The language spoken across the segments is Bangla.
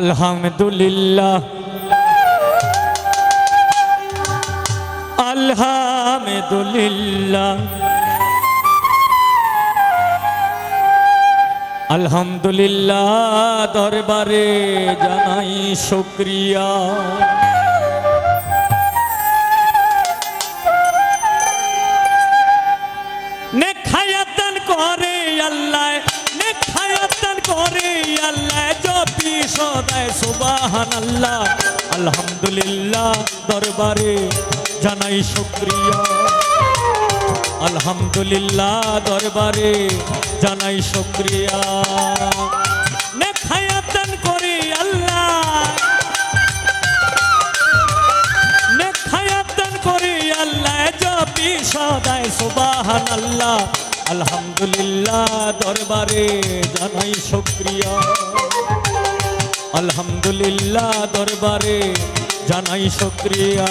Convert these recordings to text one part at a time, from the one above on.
আলহামদুলিল্লাহ। আলহামদুলিল্লাহ। আলহামদুলিল্লাহ দরবারে জানাই শুক্রিয়া। সদায় সুবাহান আল্লাহ আলহামদুলিল্লাহ দরবারে জানাই শুক্রিয়া। আলহামদুলিল্লাহ দরবারে জানাই শুক্রিয়া। নেখায়াতান করে আল্লাহ। নেখায়াতান জপি সদায় সুবাহান আল্লাহ আলহামদুলিল্লাহ দরবারে জানাই শুক্রিয়া। আলহামদুলিল্লাহ দরবারে জানাই শুক্রিয়া।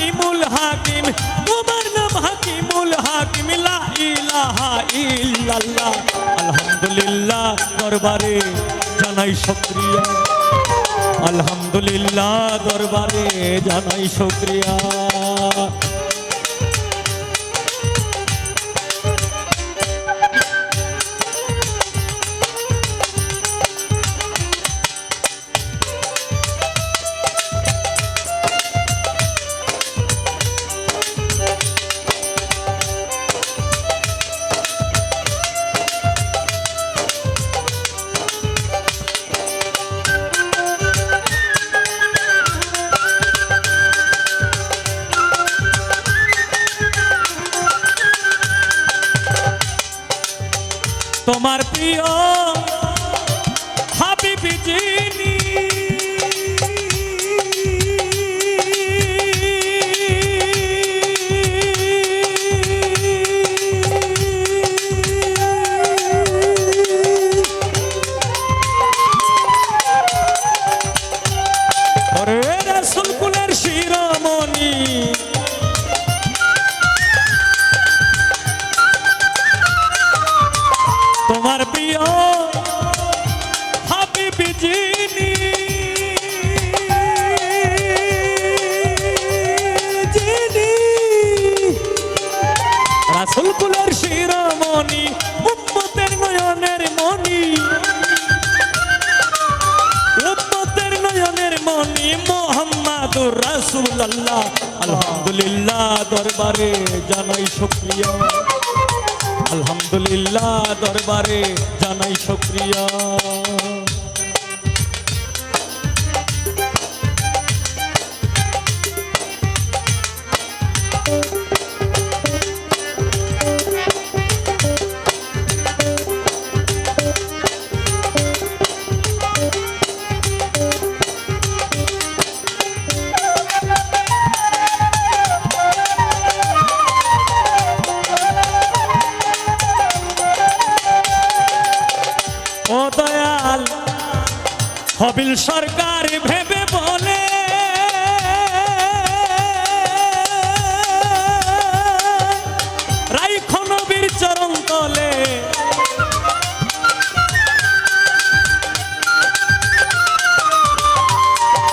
হাকিমুল হাকিম তোমার নাম হাকিমুল হাকিম আলহামদুলিল্লাহ দরবারে জানাই শুকরিয়া। আলহামদুলিল্লাহ দরবারে জানাই শুকরিয়া। ওরে রাসূল কুলের শিরোমণি। তোমার প্রিয় হাবিবি যিনি যিনি রাসুল কুলের শিরোমণি। রাসূলুল্লাহ আলহামদুলিল্লাহ দরবারে জানাই শুকরিয়া। আলহামদুলিল্লাহ দরবারে জানাই শুক্রিয়া। সরকার ভেবে বলে। রাইখো নবীর চরণ তলে।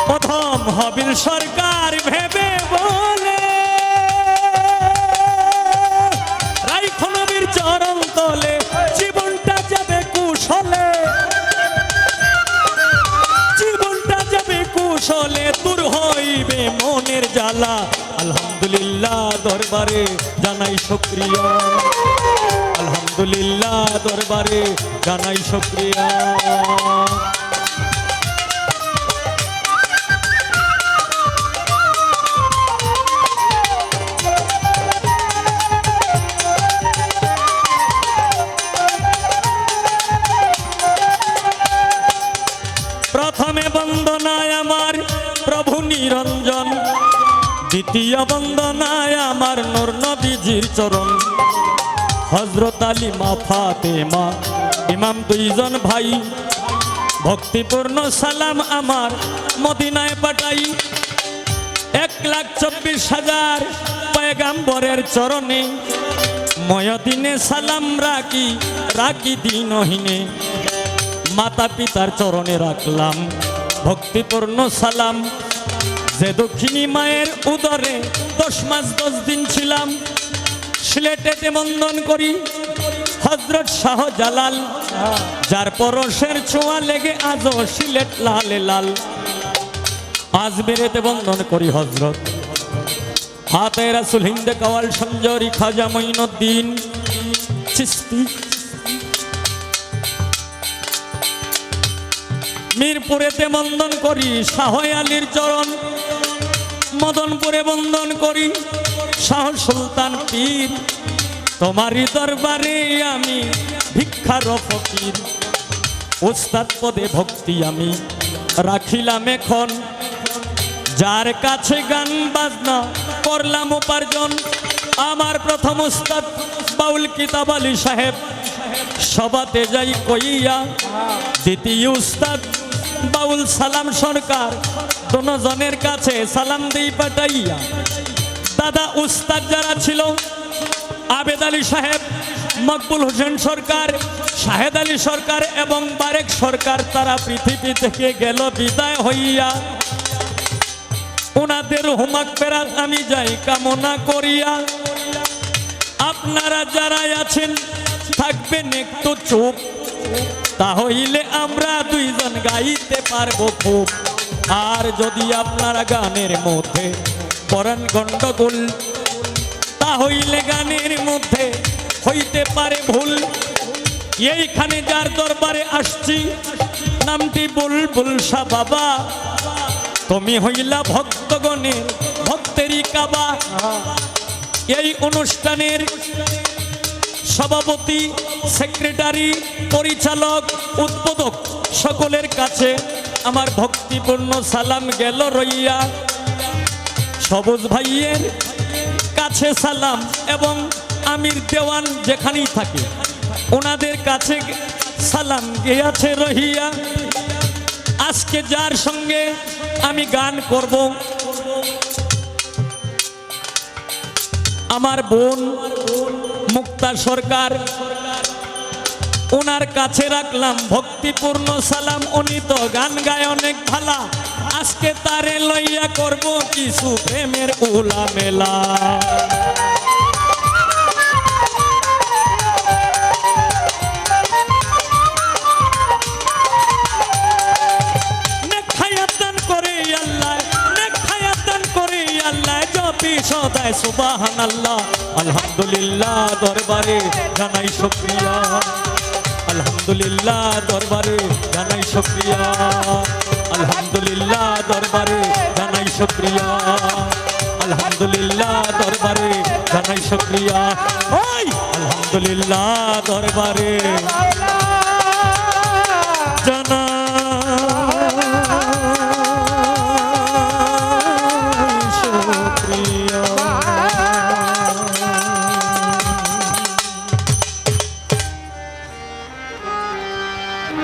প্রথম হবিল সরকার। আলহামদুলিল্লাহ দরবারে জানাই সক্রিয় আলহামদুলিল্লাহ দরবারে জানাই শুক্রিয়া। দ্বিতীয় বন্দনায় আমার নূর নবীজির চরণ। হজরত আলী, মা ইমাম দুইজন ভাই। ভক্তিপূর্ণ সালাম আমার মদিনায় পাঠাই। এক লাখ চব্বিশ হাজার পয়গাম্বরের চরণে। ময়দিনে সালাম রাখি রাখি দিনহীনে মাতা পিতার চরণে রাখলাম ভক্তিপূর্ণ সালাম। যে দক্ষিণী মায়ের উদরে দশ মাস দশ দিন ছিলাম সিলেটেতে বন্দন করি হজরত শাহ জালাল। যার পরশের ছোঁয়া লেগে আজও সিলেট লালে লাল। আজ বেরেতে বন্দন করি হজরত। হাতে রাসুল হিন্দে কাওয়াল সঞ্জরি খাজা মঈনুদ্দিন। মিরপুরেতে বন্দন করি শাহ আলীর চরণ। মদনপুরে বন্দন করি। শাহ সুলতান পীর, তোমারই দরবারে আমি ভিক্ষার ফকির। উস্তাদ পদে ভক্তি আমি রাখিলাম এখন। যার কাছে গান, বাজনা, করলাম উপার্জন, আমার প্রথম উস্তাদ বাউল কিতাব আলী সাহেব। সবাতে যাই কইয়া, দ্বিতীয় উস্তাদ বাউল সালাম সরকার জনের কাছে সালাম দিই পাঠাইয়া। দাদা উস্তাদ যারা ছিল, আবেদ আলী সাহেব, মকবুল হোসেন সরকার, শাহেদ আলী সরকার এবং বারেক সরকার, তারা পৃথিবী থেকে গেল বিদায় হইয়া। ওনাদের হোমাক ফেরাত আমি যাই কামনা করিয়া। আপনারা যারা আছেন, থাকবেন একটু চুপ। তাহলে আমরা দুইজন গাইতে পারব খুব। আর যদি আপনারা গানের মধ্যে পরাণ গণ্ডগোল তাহলে গানের মধ্যে হইতে পারে ভুল। এইখানে যার দরবারে আসছি, নামটি বুলবুল শাহ বাবা। তুমি হইলা ভক্তগণের, ভক্তেরই কাবা। এই অনুষ্ঠানের সভাপতি, সেক্রেটারি, পরিচালক উদ্বোধক সকলের কাছে আমার ভক্তিপূর্ণ সালাম গেল রইয়া। সবুজ ভাইয়ের কাছে সালাম এবং আমির দেওয়ান যেখানেই থাকে, ওনাদের কাছে সালাম গিয়াছে রহিয়া। আজকে যার সঙ্গে আমি গান করব, আমার বোন মুক্তা সরকার। ওনার কাছে রাখলাম ভক্তিপূর্ণ সালাম। উনি তো গান গায় অনেক ভালা। আজকে তারে লইয়া করব কিছু প্রেমের উলা মেলা জানাই সুবাহান আল্লাহ আলহামদুলিল্লাহ দরবারে জানাই সক্রিয়া আলহামদুলিল্লাহ দরবারে জানাই সক্রিয়া আলহামদুলিল্লাহ দরবারে জানাই সক্রিয়া আলহামদুলিল্লাহ দরবারে জানাই সক্রিয়া আলহামদুলিল্লাহ দরবারে জানা